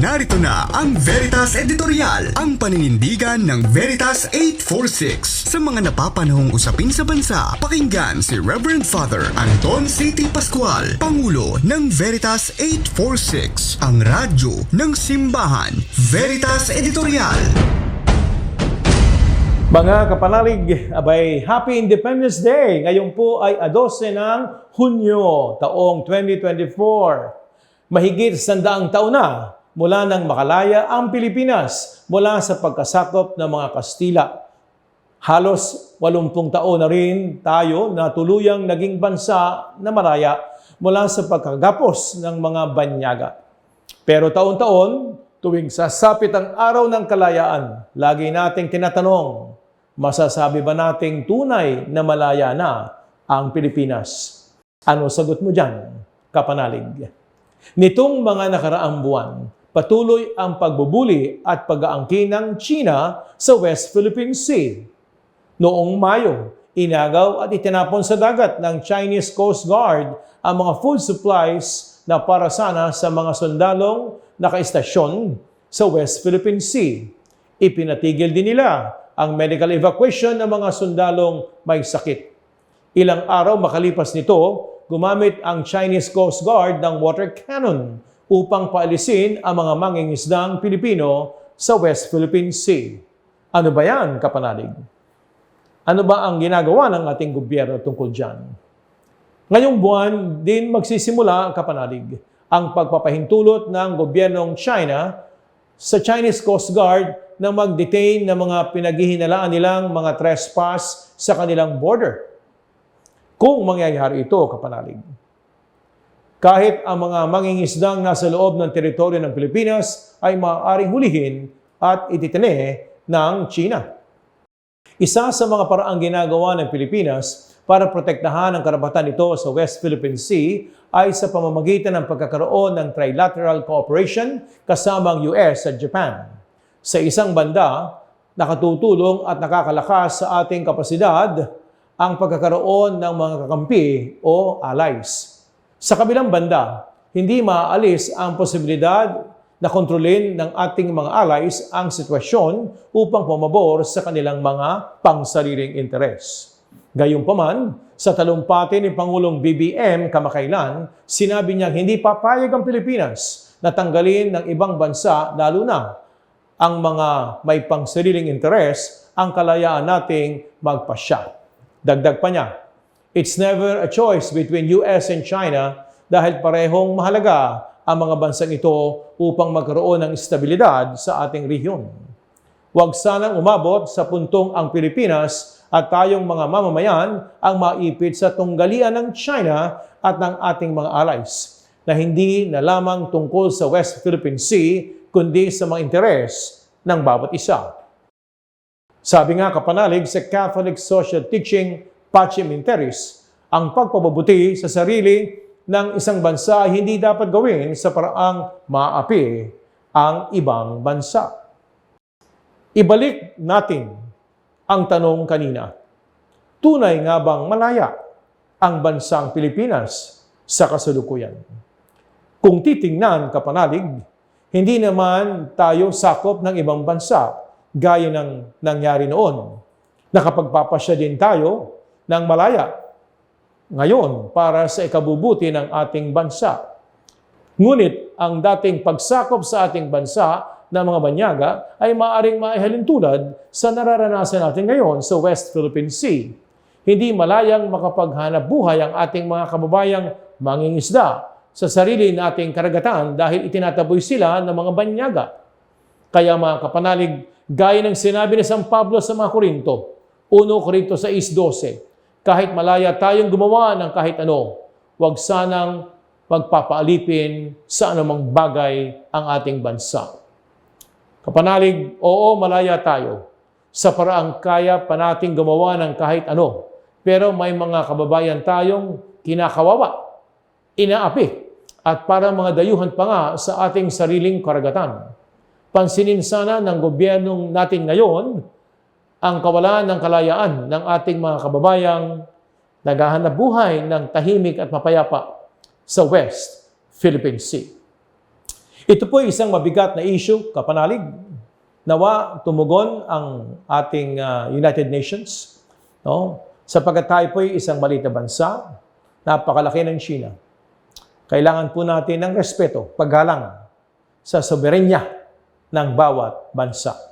Narito na ang Veritas Editorial, ang paninindigan ng Veritas 846. Sa mga napapanahong usapin sa bansa, pakinggan si Reverend Father Anton C.T. Pascual, Pangulo ng Veritas 846, ang radyo ng simbahan. Veritas Editorial. Mga kapanalig, abay Happy Independence Day! Ngayon po ay 12 ng Hunyo, taong 2024. Mahigit sandaang taon na mula nang makalaya ang Pilipinas mula sa pagkasakop ng mga Kastila. Halos 80 taon na rin tayo na tuluyang naging bansa na maraya mula sa pagkagapos ng mga banyaga. Pero taon-taon, tuwing sasapit ang araw ng kalayaan, lagi nating tinatanong, masasabi ba nating tunay na malaya na ang Pilipinas? Ano sagot mo dyan, kapanalig? Nitong mga nakaraang buwan, patuloy ang pagbubuli at pag-aangkin ng China sa West Philippine Sea. Noong Mayo, inagaw at itinapon sa dagat ng Chinese Coast Guard ang mga food supplies na para sana sa mga sundalong nakaistasyon sa West Philippine Sea. Ipinatigil din nila ang medical evacuation ng mga sundalong may sakit. Ilang araw makalipas nito, gumamit ang Chinese Coast Guard ng water cannon upang paalisin ang mga mangingisdang Pilipino sa West Philippine Sea. Ano ba yan, kapanalig? Ano ba ang ginagawa ng ating gobyerno tungkol dyan? Ngayong buwan din magsisimula kapanalig ang pagpapahintulot ng gobyernong China sa Chinese Coast Guard na mag-detain ng mga pinaghihinalaan nilang mga trespass sa kanilang border. Kung mangyayari ito, kapanalig. Kahit ang mga mangingisdang nasa loob ng teritoryo ng Pilipinas ay maaaring hulihin at ititene ng China. Isa sa mga paraang ginagawa ng Pilipinas para protektahan ang karapatan nito sa West Philippine Sea ay sa pamamagitan ng pagkakaroon ng trilateral cooperation kasama ang US at Japan. Sa isang banda, nakatutulong at nakakalakas sa ating kapasidad ang pagkakaroon ng mga kakampi o allies. Sa kabilang banda, hindi maaalis ang posibilidad na kontrolin ng ating mga allies ang sitwasyon upang pumabor sa kanilang mga pangsariling interes. Gayunpaman, sa talumpati ni Pangulong BBM kamakailan, sinabi niyang hindi papayag ang Pilipinas na tanggalin ng ibang bansa, lalo na ang mga may pangsariling interes, ang kalayaan nating magpasya. Dagdag pa niya, It's never a choice between US and China dahil parehong mahalaga ang mga bansang ito upang magkaroon ng estabilidad sa ating rehiyon. Huwag sanang umabot sa puntong ang Pilipinas at tayong mga mamamayan ang maipit sa tunggalian ng China at ng ating mga allies na hindi na lamang tungkol sa West Philippine Sea kundi sa mga interes ng bawat isa. Sabi nga kapanalig sa Catholic Social Teaching Pacem in ang pagpapabuti sa sarili ng isang bansa hindi dapat gawin sa paraang maapi ang ibang bansa. Ibalik natin ang tanong kanina. Tunay nga bang malaya ang bansang Pilipinas sa kasalukuyan? Kung titingnan kapanalig, hindi naman tayo sakop ng ibang bansa gaya ng nangyari noon. Nakapagpapasya din tayo ng malaya ngayon para sa ikabubuti ng ating bansa. Ngunit ang dating pagsakop sa ating bansa ng mga banyaga ay maaaring maihalin tulad sa nararanasan natin ngayon sa West Philippine Sea. Hindi malayang makapaghanap buhay ang ating mga kababayang mangingisda sa sarili nating karagatan dahil itinataboy sila ng mga banyaga. Kaya mga kapanalig, gaya ng sinabi ni San Pablo sa mga Korinto, 1 Korinto 6.12, kahit malaya tayong gumawa ng kahit ano, huwag sanang magpapaalipin sa anumang bagay ang ating bansa. Kapanalig, oo, malaya tayo. Sa paraang kaya pa nating gumawa ng kahit ano. Pero may mga kababayan tayong kinakawawa, inaapi, at para mga dayuhan pa nga sa ating sariling karagatan. Pansinin sana ng gobyernong natin ngayon ang kawalan ng kalayaan ng ating mga kababayang naghahanap buhay ng tahimik at mapayapa sa West Philippine Sea. Ito po isang mabigat na issue, kapanalig. Nawa tumugon ang ating ah, United Nations, no? Sapagkat tayo po ay isang maliit bansa, napakalaki ng China. Kailangan po natin ng respeto, paggalang sa soberenya ng bawat bansa.